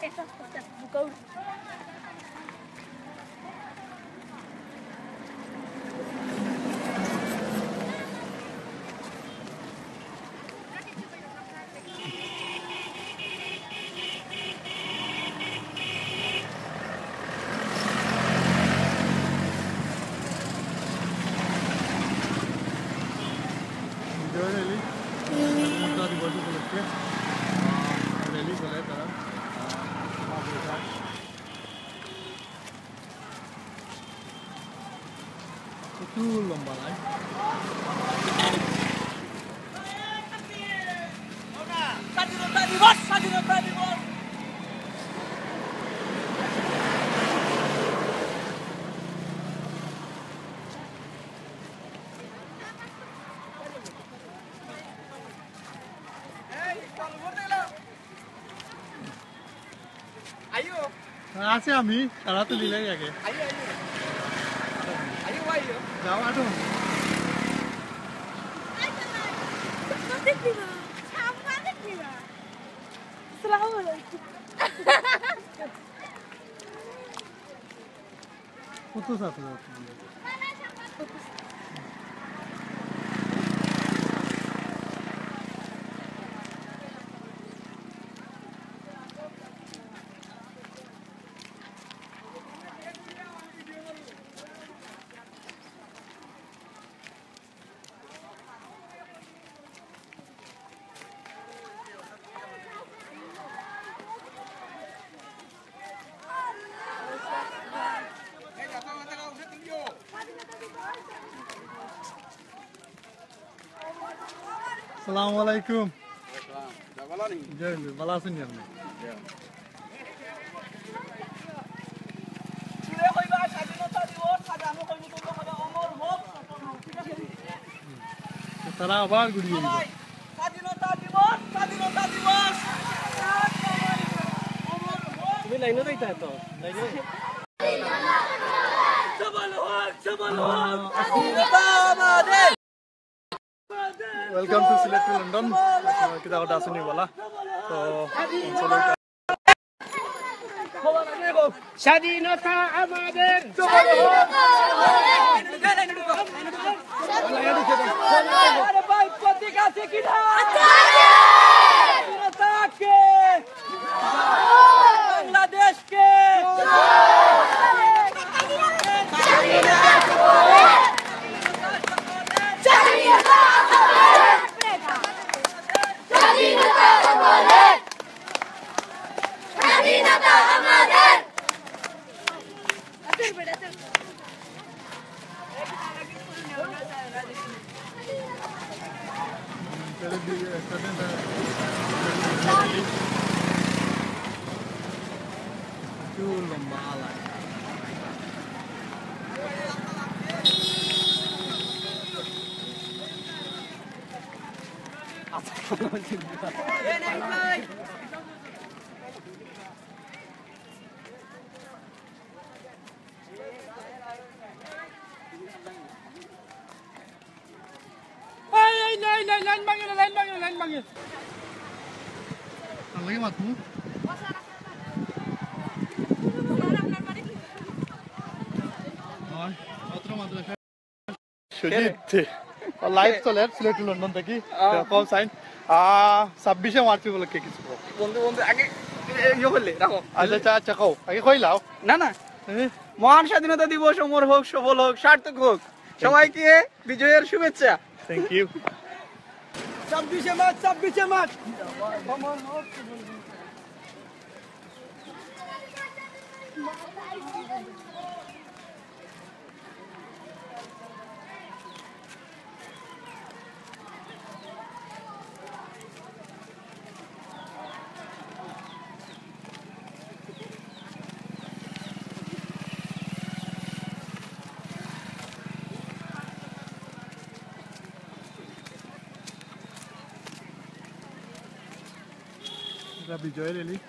Estas cosas, লম্বা line স্বাধীনতা দিবস স্বাধীনতা দিবস আছে আমি তারা তো দিলাই আগে। 나와 좀. 포토 사서 왔습니 다. অমর হোক ঠিক আছে তো তারা আবার ঘুরিয়ে স্বাধীনতা দিবস স্বাধীনতা দিবস তুমি লাইনে যাইতা তো লাইনে? সবল হোক সবল হোক। স্বাধীনতা আমাদের welcome to Sylhet to London কিতা কথা আছে নি বলা তো স্বাধীনতা আমাদের প্রতীক আছে কিনা প্রচুর লম্বা লাইন এই এই লাইন লাইন লাইন ভাঙে লাইন ভাঙে লাইন ভাঙে লাগে মাতমু হয় মাত্র মাত্র সুজিত লাইভ চলে সিলেট টু লন্ডন থেকে কল সাইন ছাব্বিশে মার্চ উপলক্ষে কিছু কও। বন্ধু বন্ধু আগে ইয়ে করলে রাখো আচ্ছা আচ্ছা আচ্ছা কও আগে কইলাও না না মহান স্বাধীনতা দিবস অমর হোক সফল হোক সার্থক হোক সবাইকে বিজয়ের শুভেচ্ছা থ্যাংক ইউ ছাব্বিশে মার্চ ছাব্বিশে মার্চ la Bijoy Lily.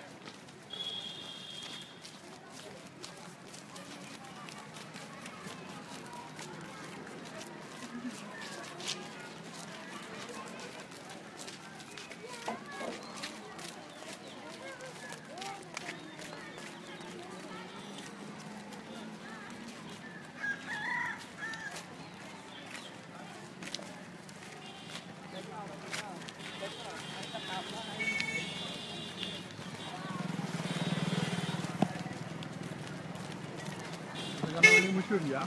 এটা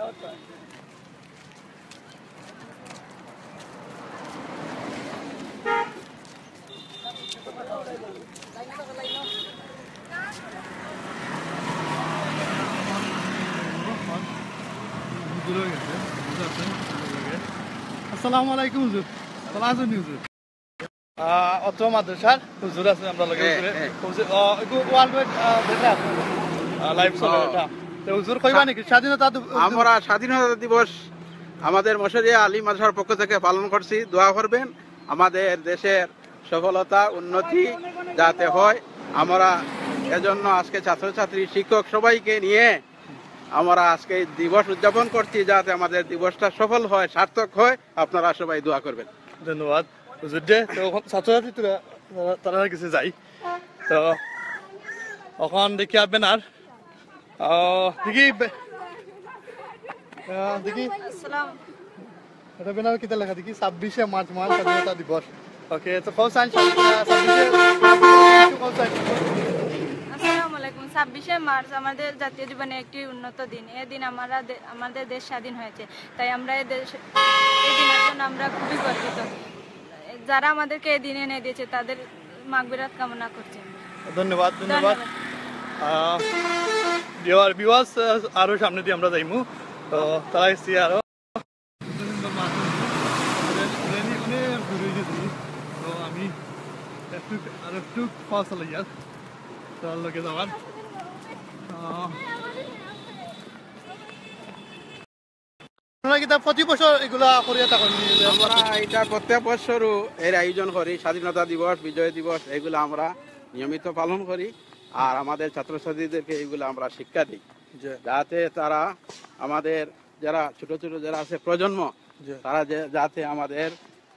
মিশরিয়া আসসালামু আলাইকুম হুজুর। ভালো আছেন হুজুর? আহ, অত্র মাদ্রাসার হুজুর আছে আমরা লগে হ্যাঁ, হুজুরে। হ্যাঁ। হুজুর আহ, একটু ওয়ার্ল্ড লাইভ চলে এটা। হুজুর কইবা নাকি? স্বাধীনতা আমরা স্বাধীনতা দিবস আমাদের মশরিয়া আলী মাদ্রাসার পক্ষ থেকে পালন করছি দোয়া করবেন। আমাদের দেশের সফলতা উন্নতি যাতে হয় আমরা এজন্য আজকে ছাত্রছাত্রী শিক্ষক সবাইকে নিয়ে আমরা আজকে দিবস উদযাপন করছি যাতে আমাদের দিবসটা সফল হয় সার্থক হয়। আপনারা সবাই দোয়া করবেন। ধন্যবাদ। হুজুর তো এখন ছাত্রছাত্রী তারা- কাছে যাই তো এখন দেখি আপনার আর দেখি দেখি। এটা বেনার কিতা লেখা দেখি ছাব্বিশে মার্চ মহান স্বাধীনতা দিবস ওকে তো কৌ সাইন ছাব্বিশে কৌ সাইন আসসালামু আলাইকুম। ছাব্বিশে মার্চ আমাদের জাতীয় জীবনে একটি উন্নত দিন। এই দিন আমরা আমাদের দেশ স্বাধীন হয়েছে। তাই আমরা এই দেশ এই দিনের জন্য আমরা খুবই গর্বিত। যারা আমাদেরকে এই দিনে এনে দিয়েছে তাদের মাগবিরাত কামনা করছি। ধন্যবাদ ধন্যবাদ। বিওয়ার বিওয়াস আরও সামনে দিয়ে আমরা যাইমু। তো তারা এসছি আরও। তো আমি একটু আর একটু ফসল ইয়ার তার লগে যাওয়ার আহ, আপনারা কি তা প্রতি বছর এগুলা করিয়া থাকেন আমরা এটা প্রত্যেক বছরও এর আয়োজন করি। স্বাধীনতা দিবস বিজয় দিবস এগুলো আমরা নিয়মিত পালন করি। আর আমাদের ছাত্রছাত্রীদেরকে এগুলো আমরা শিক্ষা দিই। যাতে তারা আমাদের যারা ছোট ছোট যারা আছে প্রজন্ম তারা যে যাতে আমাদের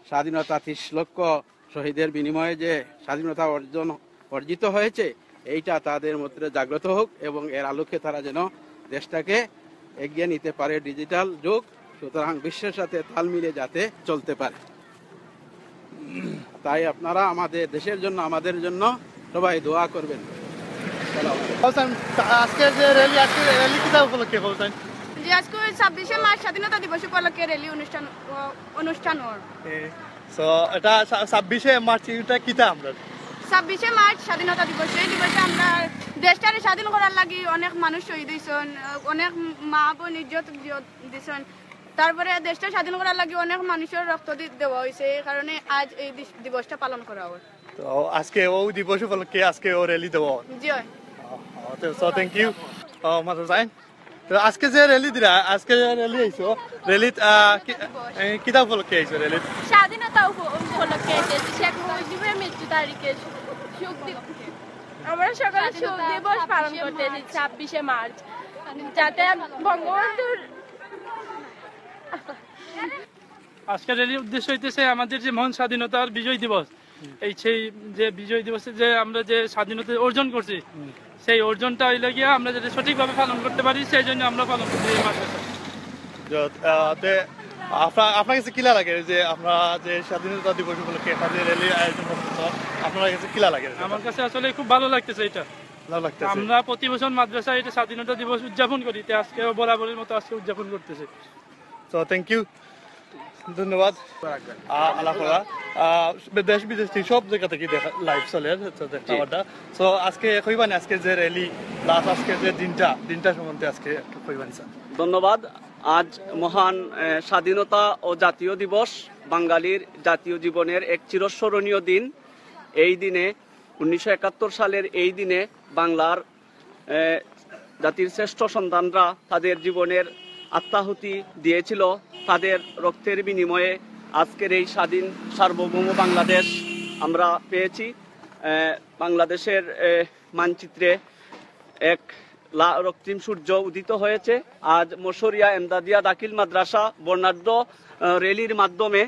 স্বাধীনতা ত্রিশ লক্ষ শহীদের বিনিময়ে যে স্বাধীনতা অর্জন অর্জিত হয়েছে এইটা তাদের মধ্যে জাগ্রত হোক এবং এর আলোকে তারা যেন দেশটাকে এগিয়ে নিতে পারে ডিজিটাল যুগ। সুতরাং বিশ্বের সাথে তাল মিলে যাতে চলতে পারে। তাই আপনারা আমাদের দেশের জন্য আমাদের জন্য সবাই দোয়া করবেন। হোসেন আজকে যে র্যালি আজকে র্যালি কিতা উপলক্ষে হোসেন? যে আজকে ছাব্বিশে মার্চ স্বাধীনতা দিবস উপলক্ষে অনুষ্ঠান অনুষ্ঠান ওর। সো এটা ছাব্বিশে মার্চ এটা কিতা আমরা? ছাব্বিশে মার্চ স্বাধীনতা দিবস এই দিবসে আমরা দেশটারে স্বাধীন করার লাগি অনেক মানুষ শহীদ হয়েছেন অনেক মা বোন ইজ্জত দিয়েছেন তারপরে দেশটা স্বাধীন করার লাগি অনেক মানুষের রক্ত দি- দেওয়া হয়েছে এই কারণে আজ এই দিবসটা পালন করা হয় তো আজকে ও দিবস উপলক্ষে আজকে ও র্যালি দেবো জি। সো থ্যাংক ইউ মাথা যাই তো আজকে যে র্যালি দিলা আজকে যে র্যালি আইছো র্যালিত কিতা উপলক্ষে আইছো র্যালিত স্বাধীনতা উপ- উপলক্ষে এসেছি শেখ মুজিবের মৃত্যু তারিখে সুখ আমরা সকালে সুখ দিবস পালন করতে এসেছি ছাব্বিশে মার্চ। যাতে বঙ্গবন্ধুর আজকের র্যালির উদ্দেশ্য হইতেছে আমাদের যে মহান স্বাধীনতার বিজয় দিবস। এই সেই যে বিজয় দিবসে যে আমরা যে স্বাধীনতা অর্জন করছি সেই অর্জনটা হইলে গিয়া আমরা যাতে সঠিকভাবে পালন করতে পারি সেই জন্য আমরা পালন করতে এই মাদ্রাসা আপনার আপনার কাছে কিলা লাগে যে আমরা যে স্বাধীনতা দিবস উপলক্ষে একটা যে আয়োজন করতেছ আপনার কাছে কিলা লাগে? আমার কাছে আসলে খুব ভালো লাগতেছে এটা ভালো লাগতেছে। আমরা প্রতি বছর মাদ্রাসায় এটা স্বাধীনতা দিবস উদযাপন করি তো আজকেও বরাবরের মতো আজকে উদযাপন করতেছে। তো থ্যাংক ইউ ধন্যবাদ। আল্লাহ করা দেশ বিদেশ থেকে সব জায়গা থেকে দেখা লাইভ চলে তো সো আজকে কইবানি আজকে যে র্যালি প্লাস আজকে যে দিনটা দিনটা সম্বন্ধে আজকে কইবানি স্যার ধন্যবাদ। আজ মহান স্বাধীনতা ও জাতীয় দিবস বাঙালির জাতীয় জীবনের এক চিরস্মরণীয় দিন। এই দিনে উনিশশো একাত্তর সালের এই দিনে বাংলার জাতির শ্রেষ্ঠ সন্তানরা তাদের জীবনের আত্মাহুতি দিয়েছিল তাদের রক্তের বিনিময়ে আজকের এই স্বাধীন সার্বভৌম বাংলাদেশ আমরা পেয়েছি। বাংলাদেশের মানচিত্রে এক লা- রক্তিম সূর্য উদিত হয়েছে। আজ মশরিয়া এমদাদিয়া দাখিল মাদ্রাসা বর্ণাঢ্য র্যালির মাধ্যমে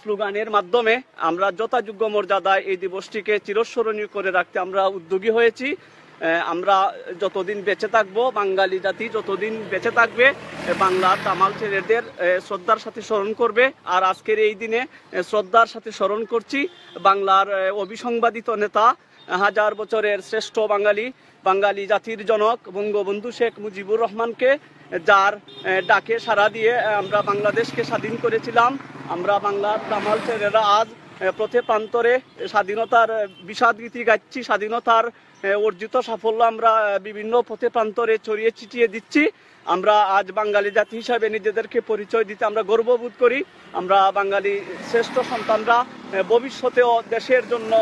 স্লোগানের মাধ্যমে আমরা যথাযোগ্য মর্যাদায় এই দিবসটিকে চিরস্মরণীয় করে রাখতে আমরা উদ্যোগী হয়েছি। আমরা যতদিন বেঁচে থাকব বাঙালি জাতি যতদিন বেঁচে থাকবে বাংলার তামাল ছেলেদের শ্রদ্ধার সাথে স্মরণ করবে। আর আজকের এই দিনে শ্রদ্ধার সাথে স্মরণ করছি বাংলার আহ, অবিসংবাদিত নেতা হাজার বছরের শ্রেষ্ঠ বাঙালি বাঙালি জাতির জনক বঙ্গবন্ধু শেখ মুজিবুর রহমানকে যার ডাকে সাড়া দিয়ে আমরা বাংলাদেশকে স্বাধীন করেছিলাম। আমরা বাংলার তামাল ছেলেরা আজ পথে প্রান্তরে স্বাধীনতার আহ, বিষাদ গীতি গাচ্ছি স্বাধীনতার অর্জিত সাফল্য আমরা বিভিন্ন পথে প্রান্তরে ছড়িয়ে ছিটিয়ে দিচ্ছি। আমরা আজ বাঙালি জাতি হিসাবে নিজেদেরকে পরিচয় দিতে আমরা গর্ববোধ করি। আমরা বাঙালি শ্রেষ্ঠ সন্তানরা ভবিষ্যতেও দেশের জন্য,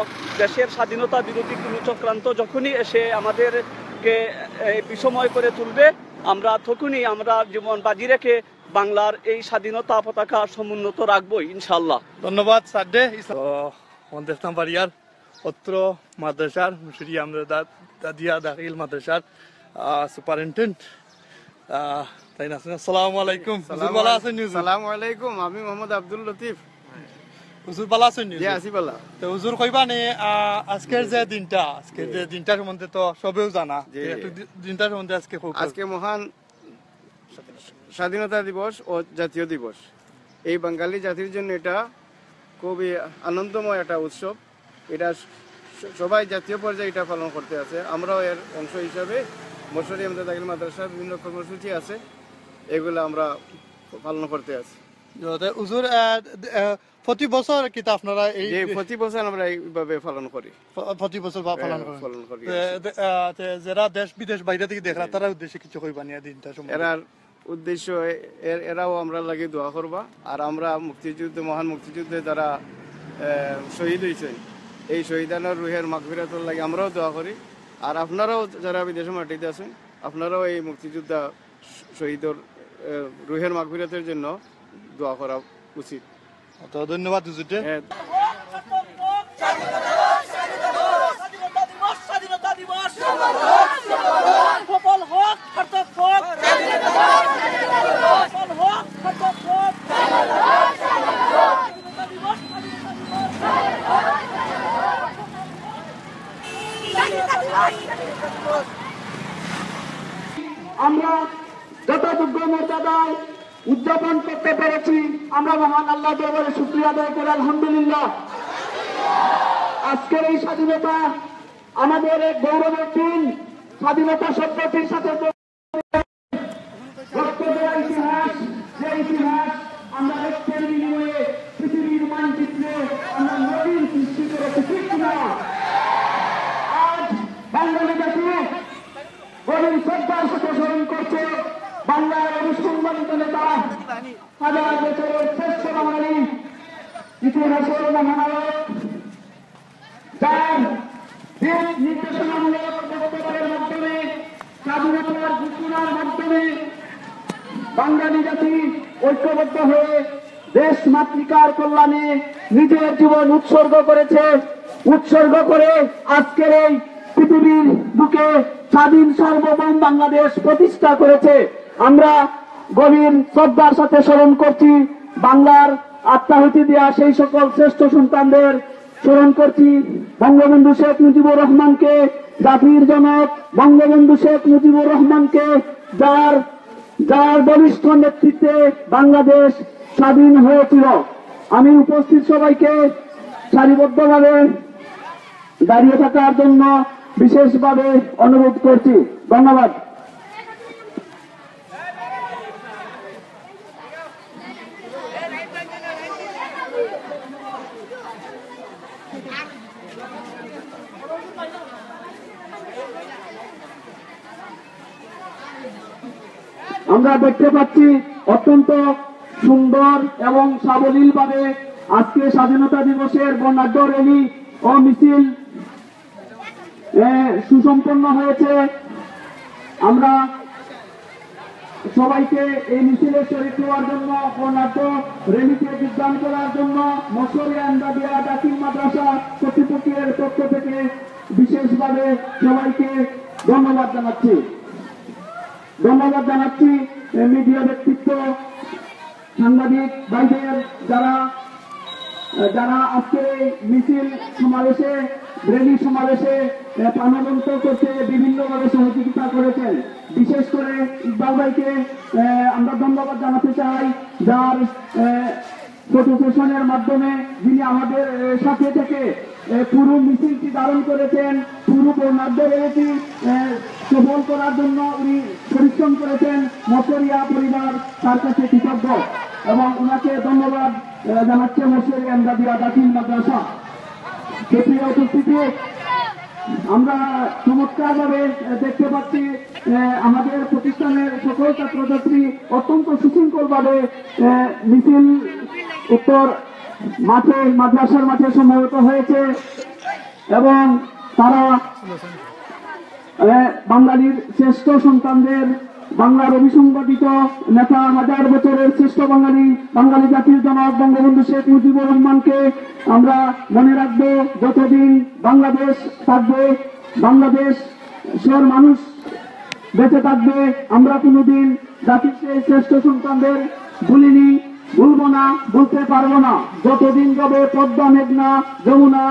দেশের স্বাধীনতা বিরোধী কোনো চক্রান্ত যখনই এসে আমাদেরকে বিষময় করে তুলবে, আমরা তখনই আমরা জীবন বাজি রেখে বাংলার এই স্বাধীনতা পতাকা সমুন্নত রাখব ইনশাল্লাহ ধন্যবাদ সাড্ডে নাম্বারিয়ার অত্র মাদ্রাসার মুশরি আমরা দাদিয়া দাখিল মাদ্রাসার সুপারিনটেন্ডেন্ট তাই না আসসালামু আলাইকুম। ভালো আছেন নি হুজুর? সালাম আলাইকুম আমি মোহাম্মদ আব্দুল লতিফ। হুজুর ভালো আছেন জি হুজুর? আসিবাল্লাহ তো হুজুর কইবা নে আজকের যে দিনটা আজকের যে দিনটার সম্বন্ধে তো সবেও জানা। একটু দিনটার সম্বন্ধে আজকে খুব আজকে মহান স্বাধীনতা দিবস ও জাতীয় দিবস। এই বাঙালি জাতির জন্য এটা খুবই আনন্দময় একটা উৎসব। এটা সবাই জাতীয় পর্যায়ে এটা পালন করতে আছে। আমরাও এর অংশ হিসাবে মশরি আমাদের দাখিল মাদ্রাসার বিভিন্ন কর্মসূচি আছে। এগুলো আমরা পালন করতে আছি। হুজুর আহ, প্রতি বছর কিন্তু আপনারা এই প্রতি বছর আমরা এইভাবে পালন করি। প্রতি বছর পালন হ্যাঁ, পালন করি। যারা দেশ বিদেশ বাইরে থেকে দেখরা তারা উদ্দেশ্যে কিছু কইবা নিয়ে দিনটা এরার উদ্দেশ্য এরাও আমরা লাগে দোয়া করবা। আর আমরা মুক্তিযুদ্ধ মহান মুক্তিযুদ্ধে যারা শহীদ হয়েছেন এই শহীদানোর রুহের মাগফিরাতর লাগে আমরাও দোয়া করি আর আপনারাও যারা বিদেশে মাটিতে আছেন আপনারাও এই মুক্তিযোদ্ধা শহীদর রুহের মাগফিরাতের জন্য দোয়া করা উচিত তো ধন্যবাদ হুজুরকে হ্যাঁ আমরা যথাযোগ্য মর্যাদায় উদযাপন করতে পেরেছি। আমরা মহান আল্লাহ দেবের শুক্রিয়া আদায় করে, আলহামদুলিল্লাহ। আজকের এই স্বাধীনতা আমাদের এক গৌরবের দিন। স্বাধীনতা শব্দটির সাথে রক্ত দেওয়া ইতিহাস যে ইতিহাস আমরা রক্তের বিনিময়ে পৃথিবীর মানচিত্রে আমরা নবীন সৃষ্টি করেছি ঠিক না আজ বাঙালি জাতি গভীর শ্রদ্ধার সাথে স্মরণ করছে বাংলার অনুসংবাদিত নেতা, হাজার বছরের শ্রেষ্ঠ বাঙালি, ইতিহাসের মহানায়ক, যার দেশ মাতৃকার কল্যাণে নিজের জীবন উৎসর্গ করেছে। উৎসর্গ করে আজকের এই পৃথিবীর বুকে স্বাধীন সার্বভৌম বাংলাদেশ প্রতিষ্ঠা করেছে। আমরা গভীর শ্রদ্ধার সাথে স্মরণ করছি। বাংলার আত্মাহুতি দেওয়া সেই সকল শ্রেষ্ঠ সন্তানদের স্মরণ করছি। বঙ্গবন্ধু শেখ মুজিবুর রহমানকে জাতির জনক বঙ্গবন্ধু শেখ মুজিবুর রহমানকে, যার যার বলিষ্ঠ নেতৃত্বে বাংলাদেশ স্বাধীন হয়েছিল। আমি উপস্থিত সবাইকে সারিবদ্ধভাবে দাঁড়িয়ে থাকার জন্য বিশেষভাবে অনুরোধ করছি। ধন্যবাদ। আমরা দেখতে পাচ্ছি অত্যন্ত সুন্দর এবং সাবলীল ভাবে আজকে স্বাধীনতা দিবসের বর্ণাঢ্য র্যালি ও মিছিল সুসম্পন্ন হয়েছে। আমরা সবাইকে এই মিছিলে শরীর হওয়ার জন্য, বর্ণাঢ্য রেলিতে যোগদান করার জন্য দাখিল মাদ্রাসা কর্তৃপক্ষের পক্ষ থেকে বিশেষভাবে সবাইকে ধন্যবাদ জানাচ্ছি। ধন্যবাদ জানাচ্ছি মিডিয়া ব্যক্তিত্ব, সাংবাদিক ভাইদের যারা যারা আজকে মিছিল সমাবেশে র্যালি সমাবেশে প্রাণবন্ত করতে বিভিন্নভাবে সহযোগিতা করেছেন। বিশেষ করে ইকবাল ভাইকে আমরা ধন্যবাদ জানাতে চাই, যার ফটো সেশনের মাধ্যমে যিনি আমাদের সাথে থেকে পুরো মিছিলটি ধারণ করেছেন। র্যালিটি আহ, সফল করার জন্য উনি পরিশ্রম করেছেন। মসরিয়া পরিবার তার কাছে কৃতজ্ঞ এবং ওনাকে ধন্যবাদ জানাচ্ছে মসরি আন্দাবিয়া দাখিল মাদ্রাসা। সুপ্রিয় উপস্থিতি আমরা চমৎকার ভাবে দেখতে পাচ্ছি আমাদের প্রতিষ্ঠানের সকল ছাত্রছাত্রী অত্যন্ত সুশৃঙ্খল ভাবে মিছিল উত্তর মাঠে মাদ্রাসার মাঠে সম্ভবত হয়েছে এবং তারা বাঙালির শ্রেষ্ঠ সন্তানদের বাংলার অভিসংগঠিত নেতা হাজার বছরের শ্রেষ্ঠ বাঙালি বাঙালি জাতির জনক বঙ্গবন্ধু শেখ মুজিবুর রহমানকে আমরা মনে রাখব, যতদিন বাংলাদেশ থাকবে, বাংলাদেশ সর মানুষ বেঁচে থাকবে, আমরা কোনোদিন জাতির সেই শ্রেষ্ঠ সন্তানদের ভুলিনি, ভুলবো না বলতে পারব না। যতদিন যাবে পদ্মা, মেঘনা, যমুনা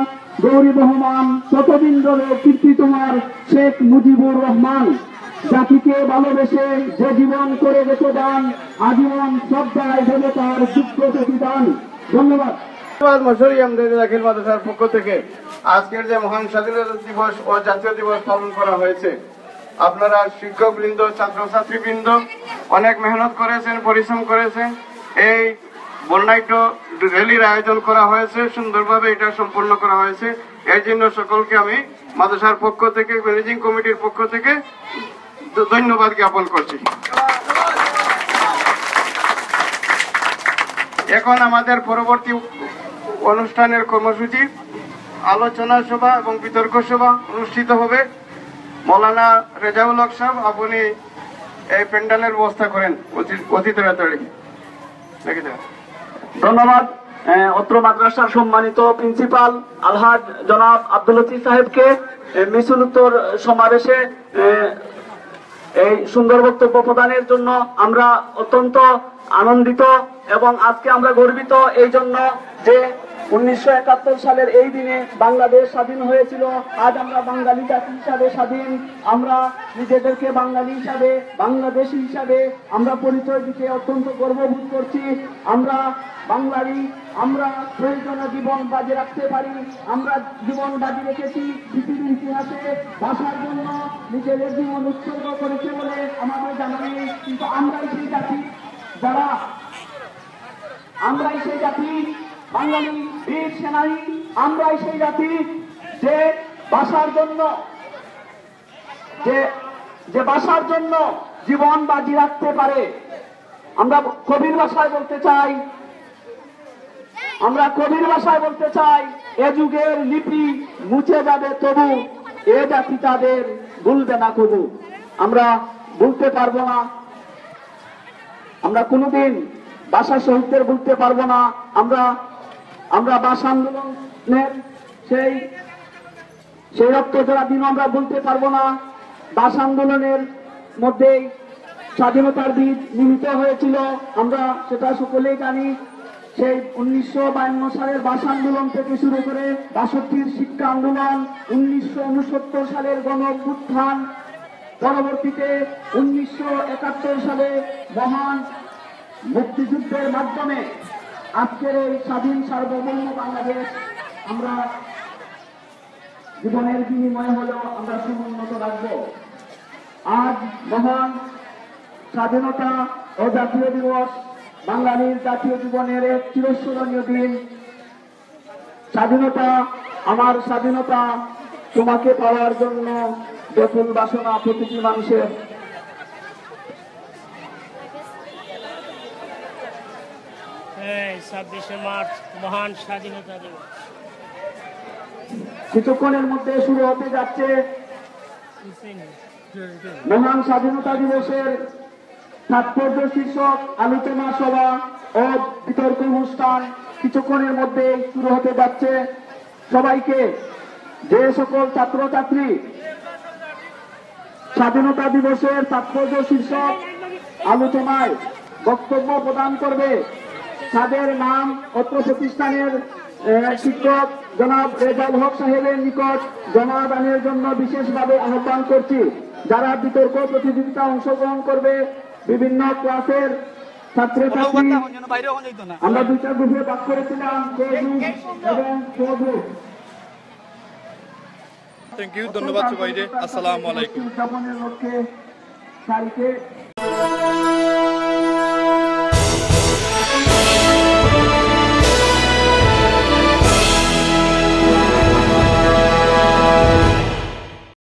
গৌরী বহমান ততদিন যাবে কীর্তি তোমার শেখ মুজিবুর রহমান, জাতিকে ভালোবেসে যে জীবন করে রেখে দান, আজীবন শ্রদ্ধায় দেবে তার যোগ্য প্রতিদান ধন্যবাদ। মাদ্রাসার পক্ষ থেকে। আজকের যে মহান স্বাধীনতা দিবস ও জাতীয় দিবস পালন করা হয়েছে, আপনারা শিক্ষক বৃন্দ ছাত্রছাত্রী বৃন্দ অনেক মেহনত করেছেন, পরিশ্রম করেছেন। এই বর্ণাঢ্য র্যালির আয়োজন করা হয়েছে, সুন্দরভাবে এটা সম্পন্ন করা হয়েছে। এর জন্য সকলকে আমি মাদ্রাসার পক্ষ থেকে, ম্যানেজিং কমিটির পক্ষ থেকে ধন্যবাদ জ্ঞাপন করছি। এখন আমাদের পরবর্তী অনুষ্ঠানের কর্মসূচি, আলোচনা সভা এবং বিতর্ক সভা অনুষ্ঠিত হবে। মৌলানা রেজাউল হক সাহেব, আপনি এই প্যান্ডেলের ব্যবস্থা করেন, অতি- তাড়াতাড়ি দেখে যান। ধন্যবাদ। অত্র মাদ্রাসার সম্মানিত প্রিন্সিপাল আলহাজ জনাব আব্দুল সাহেবকে আহ, উত্তর সমাবেশে এই সুন্দর বক্তব্য প্রদানের জন্য আমরা অত্যন্ত আনন্দিত এবং আজকে আমরা গর্বিত এই জন্য যে উনিশশো একাত্তর সালের এই দিনে বাংলাদেশ স্বাধীন হয়েছিল। আজ আমরা বাঙালি জাতি হিসাবে স্বাধীন। আমরা নিজেদেরকে বাঙালি হিসাবে বাংলাদেশি হিসাবে আমরা পরিচয় দিতে অত্যন্ত গর্ববোধ করছি। আমরা বাঙালি, আমরা প্রয়োজনে জীবন বাজি রাখতে পারি, আমরা জীবন বাজি রেখেছি পৃথিবীর ইতিহাসে ভাষার জন্য নিজেদের জীবন উৎসর্গ করেছে বলে আমাদের জানা নেই। কিন্তু আমরাই সেই জাতি। যারা, আমরাই সেই জাতি, বাঙালি, বীর, সেনানী, আমরাই সেই জাতি যে ভাষার জন্য, যে যে ভাষার জন্য জীবন বাজি রাখতে পারে। আমরা কবির ভাষায় বলতে চাই আমরা কবির ভাষায় বলতে চাই, এ যুগের লিপি মুছে যাবে তবু, এ জাতি তাদের ভুলবে না কবু। আমরা ভুলতে পারব না। আমরা কোনোদিন ভাষা শহীদদের ভুলতে পারব না। আমরা আমরা ভাষা আন্দোলনের সেই সেই রক্ত জোড়া দিন আমরা বলতে পারব না। ভাষা আন্দোলনের মধ্যেই স্বাধীনতার বীজ নিহিত হয়েছিল। আমরা সেটা সকলেই জানি। সেই উনিশশো বায়ান্ন সালের ভাষা আন্দোলন থেকে শুরু করে বাষট্টির শিক্ষা আন্দোলন, উনিশশো উনসত্তর সালের গণ অভ্যুত্থান পরবর্তীতে উনিশশো একাত্তর সালে মহান মুক্তিযুদ্ধের মাধ্যমে আজকের এই স্বাধীন সার্বভৌম বাংলাদেশ আমরা জীবনের বিনিময় হলেও আমরা সমুন্নত রাখব। আজ মহান স্বাধীনতা ও জাতীয় দিবস বাঙালির জাতীয় জীবনের এক চিরস্মরণীয় দিন। স্বাধীনতা আমার স্বাধীনতা তোমাকে পাওয়ার জন্য ব্যাকুল বাসনা প্রতিটি মানুষের। ছাব্বিশে মার্চ মহান স্বাধীনতা দিবস। কিছুক্ষণের মধ্যে শুরু হতে যাচ্ছে। মহান স্বাধীনতা দিবসের তাৎপর্য শীর্ষক আলোচনা সভা ও বিতর্ক অনুষ্ঠান কিছুক্ষণের মধ্যে শুরু হতে যাচ্ছে। সবাইকে যে সকল ছাত্রছাত্রী স্বাধীনতা দিবসের তাৎপর্য শীর্ষক আলোচনায় বক্তব্য প্রদান করবে তাদের নাম অত্র প্রতিষ্ঠানের শিক্ষক জনাব রেজাল হক সাহেবের নিকট জমাদানের জন্য বিশেষভাবে আহ্বান করছি। যারা বিতর্ক প্রতিযোগিতা অংশগ্রহণ করবে বিভিন্ন ক্লাসের ছাত্রছাত্রী আমরা দুইটা গ্রুপে ভাগ করেছিলাম এবং থ্যাংক ইউ ধন্যবাদ সবাইকে। আসসালামু আলাইকুম। উদযাপনের লক্ষ্যে সারিকে